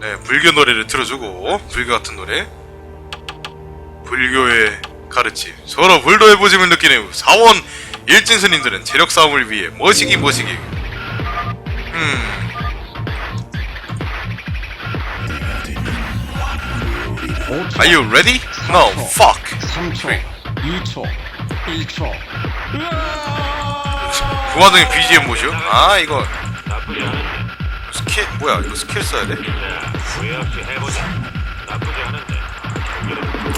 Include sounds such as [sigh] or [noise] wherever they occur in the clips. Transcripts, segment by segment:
네, 불교 노래를 틀어주고 불교 같은 노래. 불교의 가르침. 서로 불도의 보짐을 느끼는 사원 일진 스님들은 체력 싸움을 위해 머시기 머시기. 음. Are you ready? No, fuck. 3초, 2초, 1초. 그 와중에 BGM 보시오. 아 이거. 스킬 뭐야? 이거 스킬 써야 돼?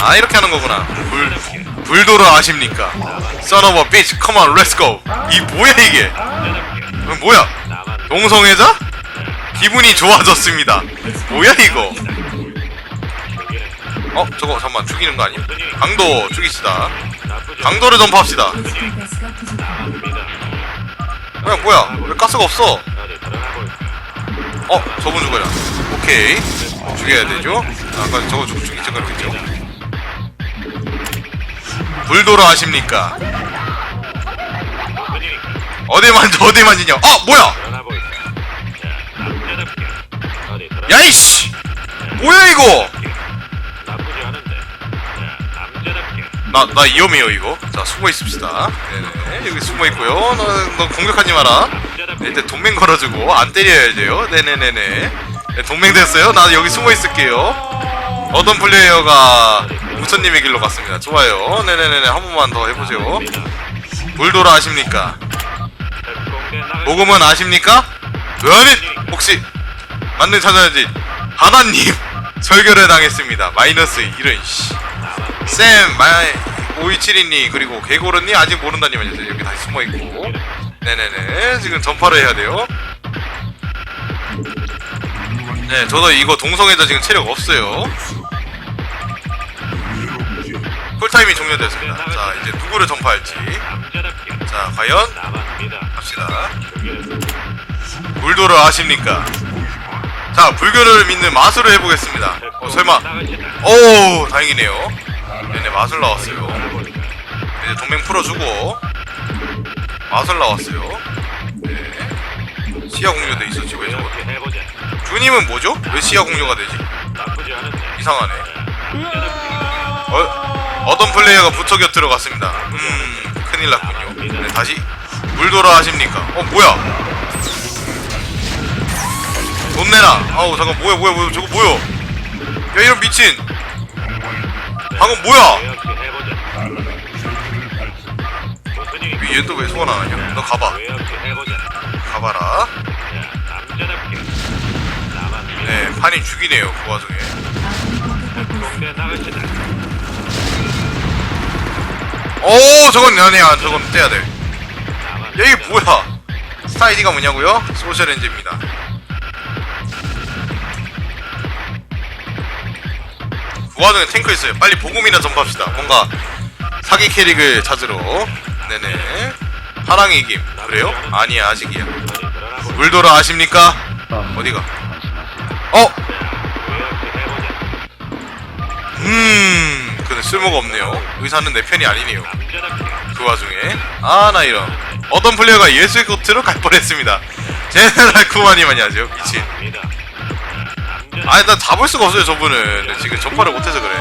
아 이렇게 하는 거구나. 불 불도를 아십니까? Son of a bitch. 이 뭐야 이게? 이거 뭐야? 동성애자? 기분이 좋아졌습니다. 뭐야 이거? 어 저거 잠만 죽이는 거 아니야? 강도 죽이시다. 강도를 전파합시다. 야 뭐야? 왜 가스가 없어? 어 저분 죽어라. 오케이 죽여야 되죠? 아, 아까 저거 죽 죽이자 그러겠죠? 불도를 아십니까? 어디 만져 [laughs] 어디 만 지냐? 아 뭐야? 야이씨! 뭐야 이거? 나, 나 위험해요 이거. 자 숨어 있읍시다. 네네 여기 숨어 있고요. 너, 너 공격하지 마라. 일단 동맹 걸어주고 안 때려야 돼요. 네네네네. 네, 동맹 됐어요? 나 여기 숨어 있을게요. 어떤 플레이어가 부처님의 길로 갔습니다. 좋아요. 네네네네. 한 번만 더 해보세요. 불도라 아십니까? 모금은 아십니까? 으아니? 혹시 맞는 찾아야지. 하나님 절결을 [laughs] 당했습니다. 마이너스 이런 씨 쌤, 마이, 5272님, 그리고 개고르님 아직 모른다님은 여기 다시 숨어있고. 네네네, 지금 전파를 해야 돼요. 네, 저도 이거 동성애자 지금 체력 없어요. 쿨타임이 종료됐습니다. 자, 이제 누구를 전파할지. 자, 과연? 갑시다. 불도를 아십니까? 자, 불교를 믿는 마술을 해보겠습니다. 어, 설마. 오, 다행이네요. 네네, 마술 나왔어요. 이제 동맹 풀어주고 마술 나왔어요. 네. 시야 공유돼 있었지 왜 저거? 주님은 뭐죠? 왜 시야 공유가 되지? 이상하네. 어, 어떤 플레이어가 부처 곁으로 갔습니다. 음, 큰일 났군요. 네, 다시 물돌아 하십니까? 어, 뭐야? 돈 내라. 아우, 잠깐 뭐야, 뭐야, 뭐야, 저거 뭐야? 야, 이런 미친. 방금 뭐야? 얘 또 왜 소원 안 하냐? 너 가봐. 가봐라. 네, 판이 죽이네요, 그 와중에. 오, 저건 아니야. 저건 떼야 돼. 야, 이게 뭐야? 스타 아이디가 뭐냐고요? 소셜엔즈입니다. 그 와중에 탱크 있어요. 빨리 보금이나 전파합시다. 뭔가 사기 캐릭을 찾으러. 네네. 하랑이 이김. 그래요? 아니야, 아직이야. 물돌아 아십니까? 어디가? 어? 음, 근데 쓸모가 없네요. 의사는 내 편이 아니네요. 그 와중에 아 나 이런 어떤 플레이어가 예수의 코트로 갈 뻔했습니다. 제네랄 쿠마니만이 하죠 미친. 아니 나 잡을 수가 없어요 저분은 지금 전파를 못해서 그래.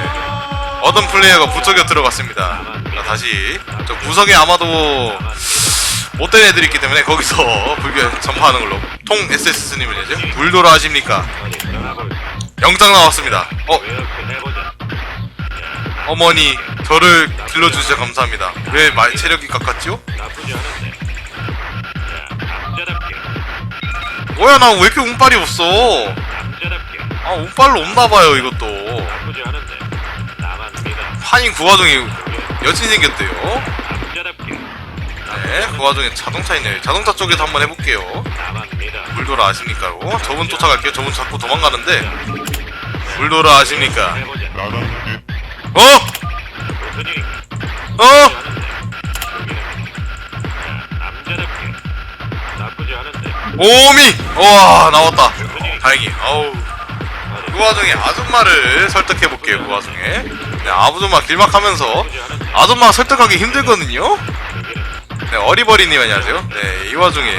어떤 플레이어가 부처 곁으로 갔습니다. 자 다시 저 구석에 아마도 못된 애들이 있기 때문에 거기서 [laughs] 불교 전파하는 걸로 통 SS님을 해죠 불도라 하십니까? 영장 나왔습니다. 어. 어머니 저를 길러주셔서 감사합니다. 왜 말 체력이 깎았죠? 뭐야 나 왜 이렇게 운빨이 없어? 아 운빨로 없나봐요 이것도 나쁘지 않은데. 나만 믿어. 그 와중에 여친 생겼대요 남자답게. 네그 와중에 자동차 있네요 자동차 쪽에서 한번 해볼게요 나만 믿어. 물도라 아십니까로 저분 쫓아갈게요 저분 자꾸 도망가는데 물도라 아십니까 해보자. 어? 무슨 일이 어? 않은데. 자, 남자답게. 나쁘지 않은데. 오미! 와 나왔다 다행히 아우 어디 그 와중에 아줌마를 설득해볼게요 그 와중에 네, 아줌마 길막하면서. 아줌마 설득하기 힘들거든요 네, 어리버리님 안녕하세요. 네, 이 와중에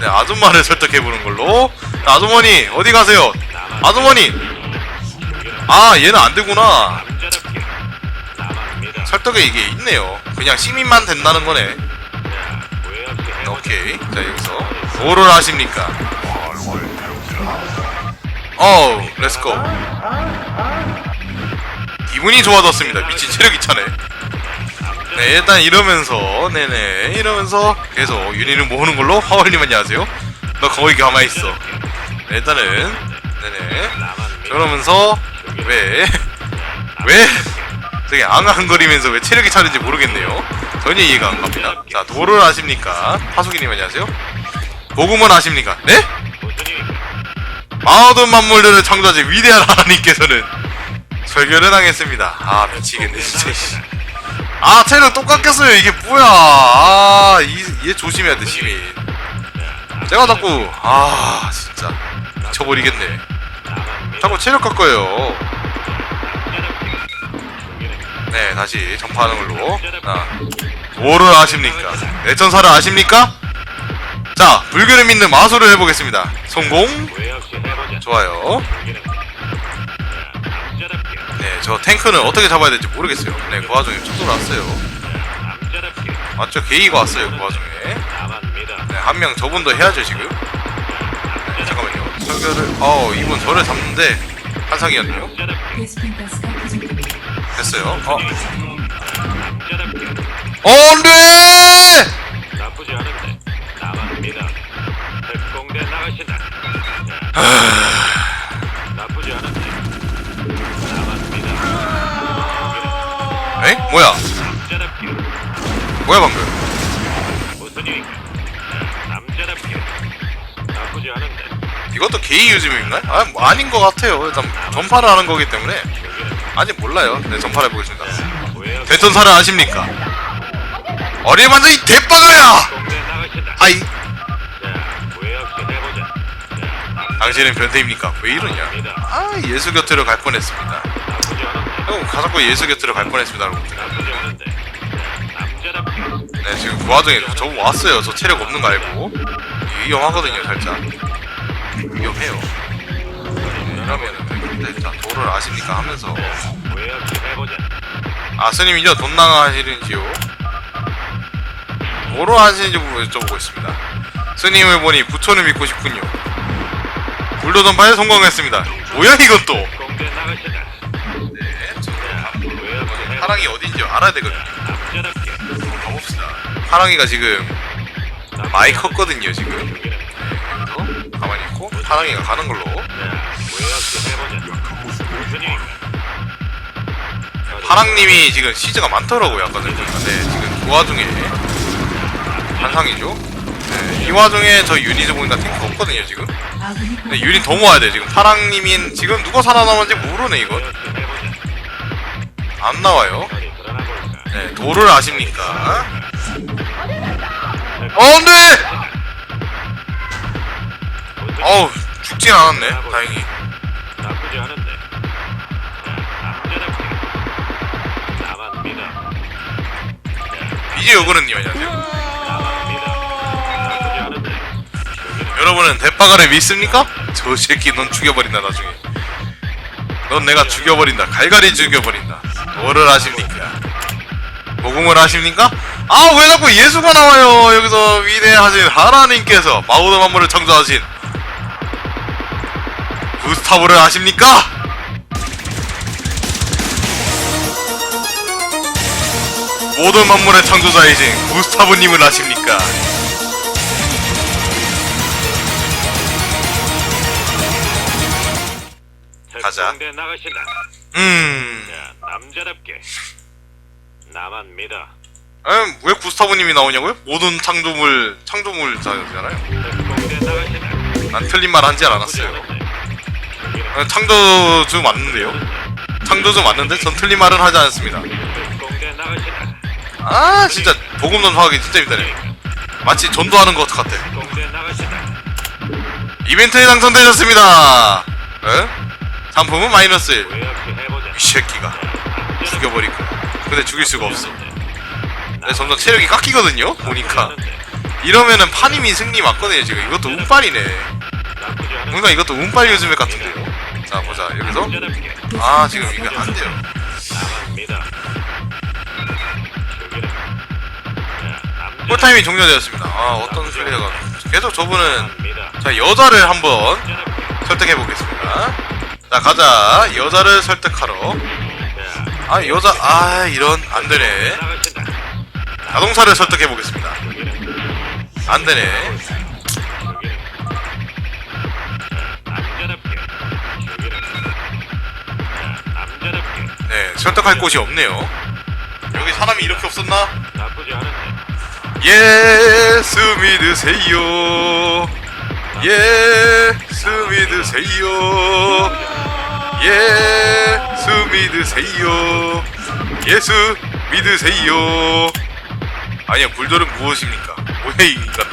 네, 아줌마를 설득해보는 걸로. 네, 아주머니 어디 가세요? 아주머니. 아 얘는 안 되구나. 남자답게 남았습니다. 설득에 이게 있네요. 그냥 시민만 된다는 거네. 오케이. 자 여기서 뭐를 하십니까? 어우, 렛츠고. 기분이 좋아졌습니다. 미친 체력이 차네. 네, 일단 이러면서, 네네, 이러면서 계속 유닛을 모으는 걸로 하월님 안녕하세요. 너 거기 가만히 있어. 네, 일단은, 네네. 그러면서, 왜, 왜, 저기 앙앙거리면서 왜 체력이 차는지 모르겠네요. 전혀 이해가 안 갑니다. 자, 도를 아십니까? 파수기님 안녕하세요. 복음은 아십니까? 네? 마오든 만물들을 창조하신 위대한 하나님께서는 설교를 당했습니다. 아 미치겠네 진짜. 씨. 아 체력 똑같겠어요 이게 뭐야? 아얘 조심해야 돼 시민. 제가 자꾸 아 진짜 미쳐버리겠네. 자꾸 체력 깎아요. 네 다시 전파하는 걸로. 아, 뭐를 아십니까? 내천사를 아십니까? 자 불교를 믿는 마술을 해보겠습니다. 성공. 좋아요. 네, 저 탱크는 어떻게 잡아야 될지 모르겠어요. 네, 그 와중에 촉도를 왔어요. 맞죠? 게이가 왔어요, 그 와중에. 네, 한 명 저분도 해야죠, 지금. 네, 잠깐만요. 설교를, 어, 이분 저를 잡는데, 한상이었네요. 됐어요. 어, 어, 안 돼! 나쁘지 않은데 남았습니다. 특공대 나가신다. 뭐야? 뭐야, 방금? 무슨 일인가? 자, 남자답게 나쁘지 않은데 이것도 게이 요즘인가요? 아, 뭐 아닌 것 같아요. 일단, 전파를 하는 거기 때문에. 아직 몰라요. 네, 전파를 해보겠습니다. 없이 대천사를 아십니까? 어리 완전 이 대빵아야! 나가신다. 아이, 자, 후회 없이 해보자. 자, 당신은 변태입니까? 왜 이러냐? 아, 예수 곁으로 갈 뻔했습니다. 형, 가자꾸 예수 곁으로 갈 뻔했습니다, 여러분들. 네, 지금 그 와중에 저 왔어요. 저 체력 없는 거 알고. 위험하거든요, 살짝. 위험해요. 근데 자, 도를 아십니까? 하면서. 아, 스님이죠? 돈 낭하시는지요? 뭐로 하시는지 여쭤보고 있습니다. 스님을 보니 부처를 믿고 싶군요. 불도 전파에 성공했습니다. 뭐야, 이건 또? 네, 파랑이 어딘지 알아야 되거든요. 가봅시다. 파랑이가 지금 많이 컸거든요, 지금. 그래서 가만히 있고 파랑이가 가는 걸로. 파랑님이 지금 시즈가 많더라고요, 아까 전에 지금 그 와중에 한상이죠. 네, 이 와중에 저 유닛을 보니까 탱크 없거든요, 지금. 아군이 근데 유닛 더 모아야 돼, 지금. 파랑님인 지금 누가 살아남았는지 모르네, 이거. 안 나와요. 네, 도를 아십니까? 어, 안 돼! 어우, 죽진 않았네, 다행히. 나쁘지 않은데. 이제 요그른님 안녕하세요. 여러분은 대파가를 믿습니까? 저 새끼 넌 죽여버린다 나중에 넌 내가 죽여버린다 갈갈이 죽여버린다 뭐를 아십니까? 복음을 아십니까? 아 왜 자꾸 예수가 나와요 여기서 위대하신 하나님께서 마우드 만물을 창조하신 구스타브를 아십니까? 모든 만물의 창조자이신 구스타브님을 아십니까? 가자. 음... 자, 남자답게 남았습니다. 음, 왜 구스타브님이 나오냐고요? 모든 창조물 창조물 자잖아요. 특공대 나가신다. 난 틀린 말 한지 않았어요. 창조주 맞는데요. 창조주 맞는데 전 틀린 말은 하지 않았습니다. 아 진짜 복음 전파하기 진짜 힘드네. 마치 전도하는 것 같아. 이벤트에 당첨되셨습니다. 에? 상품은 마이너스 1. 후회 없이 해보자. 이 새끼가 죽여버릴 거야. 근데 죽일 수가 없어. 네, 점점 체력이 깎이거든요? 보니까. 이러면은 파님이 승리 맞거든요 지금. 이것도 운빨이네. 뭔가 이것도 운빨 요즘에 같은데요? 자 보자. 여기서? 아 지금 이게 안 돼요. 나갑니다. 저기는 자, 남자 꿀타임이 종료되었습니다. 아 어떤 플레이어가 계속 저분은. 자 여자를 한번 남자답게 설득해 보겠습니다. 자 가자. 여자를 설득하러. 자, 아 여자 아 이런 안 되네. 나가신다. 자동차를 설득해 보겠습니다. 저기는 안 되네. 저기는 자, 남자답게 저기는 자, 남자답게 네 설득할 곳이 없네요. 여기 사람이 이렇게 없었나? 예수 믿으세요. 예수 믿으세요. 예 수 믿으세요 예수 믿으세요 아니야 불돌은 무엇입니까 인간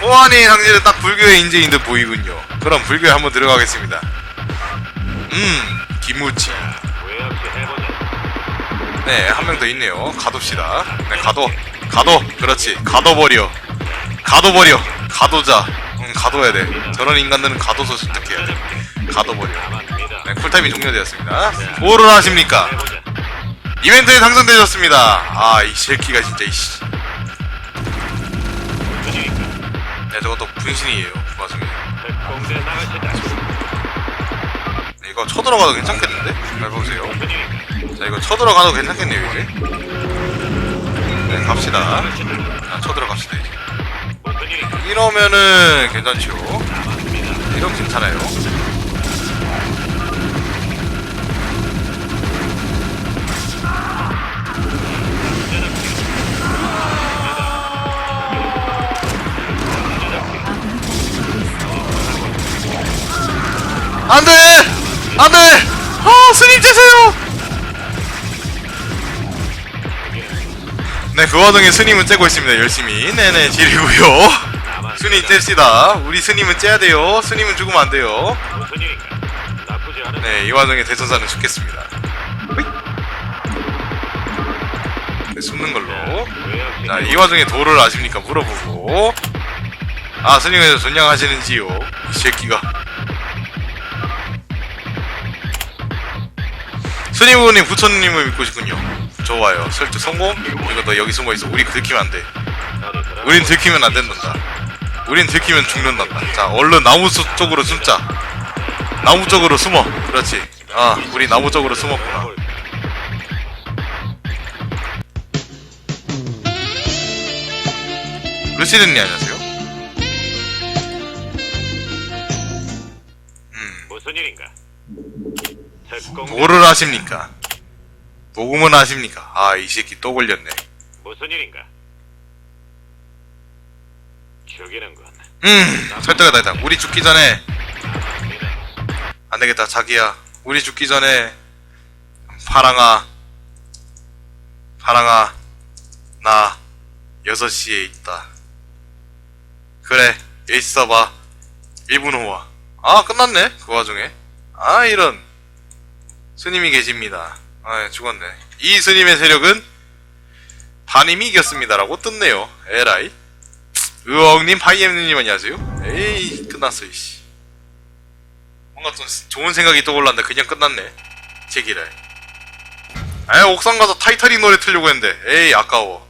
호환이 상징은 딱 불교의 인재인 듯 보이군요 그럼 불교에 한번 들어가겠습니다 음 김우치. 네, 한 명 더 있네요. 가둡시다. 네, 가둬. 가둬. 그렇지. 가둬버려. 가둬버려. 가둬자. 응, 가둬야 돼. 저런 인간들은 가둬서 선택해야 돼. 가둬버려. 쿨타임이 종료되었습니다. 뭐를 하십니까? 이벤트에 당선되셨습니다. 아, 이 새끼가 진짜, 이씨. 네, 저것도 분신이에요. 나가신다. 네, 이거 쳐들어가도 괜찮겠는데? 잘 보세요. 자, 이거 쳐들어가도 괜찮겠네요, 이제. 네, 갑시다. 자, 쳐들어갑시다, 이제. 이러면은 괜찮죠. 이러면 괜찮아요. 안돼! 안돼! 아 스님 째세요! 네, 그 와중에 스님은 째고 있습니다, 열심히. 네네, 지리고요. 스님 째시다. 우리 스님은 째야 돼요. 스님은 죽으면 안 돼요. 무슨 일인가? 나쁘지 않은 네, 이 와중에 대천사는 죽겠습니다. 네, 숨는 걸로. 왜 없이 자, 이 와중에 도를 아십니까? 물어보고. 아, 스님께서 존냥하시는지요? 이 새끼가. 스님분이 부처님을 믿고 싶군요. 좋아요. 설득 성공? 이거 너 여기 숨어 있어. 우리 들키면 안 돼. 우린 들키면 안 된단다. 우린 들키면 죽는단다. 자, 얼른 나무 숲 쪽으로 숨자. 나무 쪽으로 숨어. 그렇지. 아, 우리 나무 쪽으로 숨었구나. 루시드님 안녕하세요. 뭐를 하십니까? 녹음은 하십니까? 아, 이 새끼 또 걸렸네. 무슨 일인가? 죽이는군. 음, 설득하다 했다. 우리 죽기 전에. 안 되겠다, 자기야. 우리 죽기 전에 파랑아, 파랑아, 나 6시에 있다. 그래, 있어봐. 1분 후 와. 아, 끝났네. 그 와중에. 아, 이런. 스님이 계십니다. 아, 죽었네. 이 스님의 세력은 반임이 이겼습니다라고 떴네요. 에라이. 으엉님, 파이엠님 안녕하세요. 에이, 끝났어, 이씨. 뭔가 좀 좋은 생각이 떠올랐는데 그냥 끝났네. 제기를. 에 옥상 가서 타이타닉 노래 틀려고 했는데 에이 아까워.